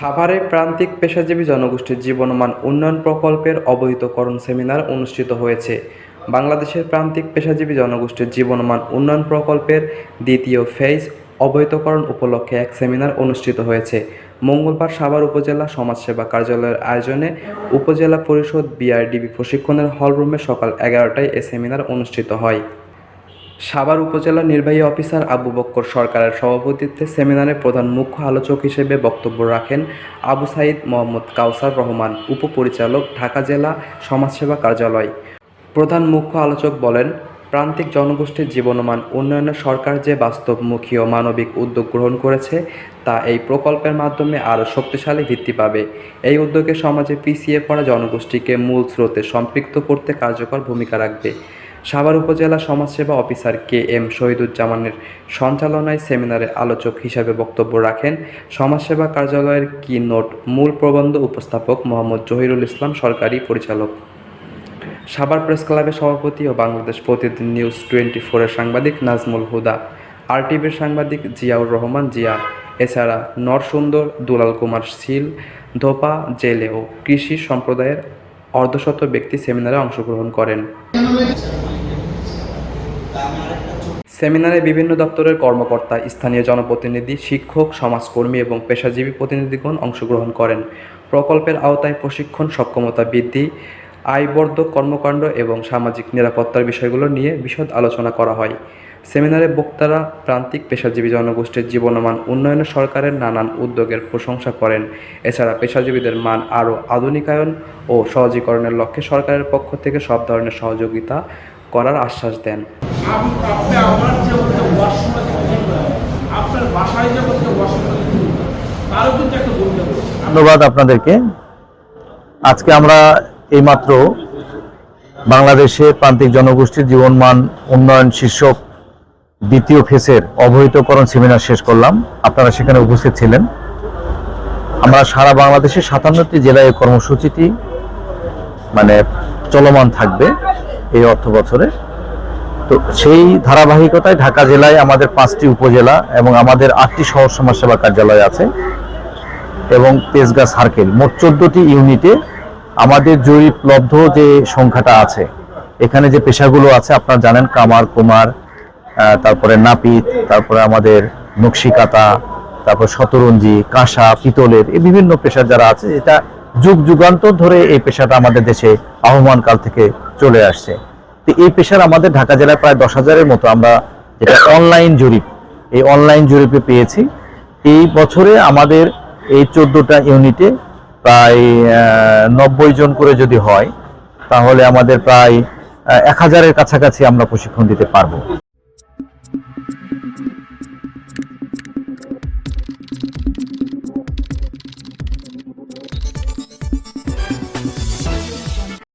সাভারে প্রান্তিক পেশাজীবী জনগোষ্ঠীর জীবনমান উন্নয়ন প্রকল্পের অবহিতকরণ সেমিনার অনুষ্ঠিত হয়েছে। বাংলাদেশের প্রান্তিক পেশাজীবী জনগোষ্ঠীর জীবনমান উন্নয়ন প্রকল্পের দ্বিতীয় ফেজ অবহিতকরণ উপলক্ষে এক সেমিনার অনুষ্ঠিত হয়েছে। মঙ্গলবার সাভার উপজেলা সমাজসেবা কার্যালয়ের আয়োজনে উপজেলা পরিষদ বিআরডিবি প্রশিক্ষণের হলরুমে সকাল এগারোটায় এ সেমিনার অনুষ্ঠিত হয়। সাভার উপজেলা নির্বাহী অফিসার আবু বক্কর সরকারের সভাপতিত্বে সেমিনারে প্রধান মুখ্য আলোচক হিসেবে বক্তব্য রাখেন আবু সাইদ মোহাম্মদ কাউসার রহমান, উপপরিচালক, ঢাকা জেলা সমাজসেবা কার্যালয়। প্রধান মুখ্য আলোচক বলেন, প্রান্তিক জনগোষ্ঠীর জীবনমান উন্নয়নে সরকার যে বাস্তবমুখী ও মানবিক উদ্যোগ গ্রহণ করেছে, তা এই প্রকল্পের মাধ্যমে আরও শক্তিশালী ভিত্তি পাবে। এই উদ্যোগে সমাজে পিছিয়ে পড়া জনগোষ্ঠীকে মূল স্রোতে সম্পৃক্ত করতে কার্যকর ভূমিকা রাখবে। সাভার উপজেলা সমাজসেবা অফিসার কে এম শহীদুজ্জামানের সঞ্চালনায় সেমিনারে আলোচক হিসাবে বক্তব্য রাখেন সমাজসেবা কার্যালয়ের কি নোট মূল প্রবন্ধ উপস্থাপক মোহাম্মদ জহিরুল ইসলাম, সরকারি পরিচালক। সাভার প্রেস ক্লাবের সভাপতি ও বাংলাদেশ প্রতিদিন নিউজ টোয়েন্টি ফোরের সাংবাদিক নাজমুল হুদা, আরটিভির সাংবাদিক জিয়াউর রহমান জিয়া, এছাড়া নরসুন্দর দুলাল কুমার শীল, ধোপা জেলে ও কৃষি সম্প্রদায়ের অর্ধশত ব্যক্তি সেমিনারে অংশগ্রহণ করেন। সেমিনারে বিভিন্ন দপ্তরের কর্মকর্তা, স্থানীয় জনপ্রতিনিধি, শিক্ষক, সমাজকর্মী এবং পেশাজীবী প্রতিনিধিগণ অংশগ্রহণ করেন। প্রকল্পের আওতায় প্রশিক্ষণ, সক্ষমতা বৃদ্ধি আয়বর্ধক কর্মকাণ্ড এবং সামাজিক নিরাপত্তার বিষয়গুলো নিয়ে বিশদ আলোচনা করা হয়। সেমিনারে বক্তারা প্রান্তিক পেশাজীবী জনগোষ্ঠীর জীবনমান উন্নয়নে সরকারের নানান উদ্যোগের প্রশংসা করেন। এছাড়া পেশাজীবীদের মান আরও আধুনিকায়ন ও সহজীকরণের লক্ষ্যে সরকারের পক্ষ থেকে সব ধরনের সহযোগিতা করার আশ্বাস দেন। ধন্যবাদ আপনাদেরকে। আজকে আমরা এইমাত্র বাংলাদেশে প্রান্তিক জনগোষ্ঠীর জীবনমান উন্নয়ন শীর্ষক দ্বিতীয় ফেসের অবহিতকরণ সেমিনার শেষ করলাম। আপনারা সেখানে উপস্থিত ছিলেন। আমরা সারা বাংলাদেশে সাতান্নটি জেলায় কর্মসূচিটি মানে চলমান থাকবে এই অর্থ বছরে। তো সেই ধারাবাহিকতায় ঢাকা জেলায় আমাদের পাঁচটি উপজেলা এবং আমাদের আটটি শহর সমাজসেবা কার্যালয় আছে এবং তেজগাঁ সার্কেল। মোট চোদ্দটি ইউনিটে আমাদের জরিপলব্ধ যে সংখ্যাটা আছে, এখানে যে পেশাগুলো আছে, আপনারা জানেন কামার, কুমার তারপরে নাপিত, তারপরে আমাদের নকশিকাতা, তারপর শতরঞ্জি, কাঁসা, পিতলের এই বিভিন্ন পেশা যারা আছে, এটা যুগ যুগান্তর ধরে এই পেশাটা আমাদের দেশে আহ্বান কাল থেকে চলে আসছে। তো এই পেশার আমাদের ঢাকা জেলায় প্রায় দশ হাজারের মতো আমরা যেটা অনলাইন জরিপ, এই অনলাইন জরিপে পেয়েছি। এই বছরে আমাদের এই চোদ্দটা ইউনিটে প্রায় নব্বই জন করে যদি হয়, তাহলে আমাদের প্রায় এক হাজারের কাছাকাছি আমরা প্রশিক্ষণ দিতে পারব।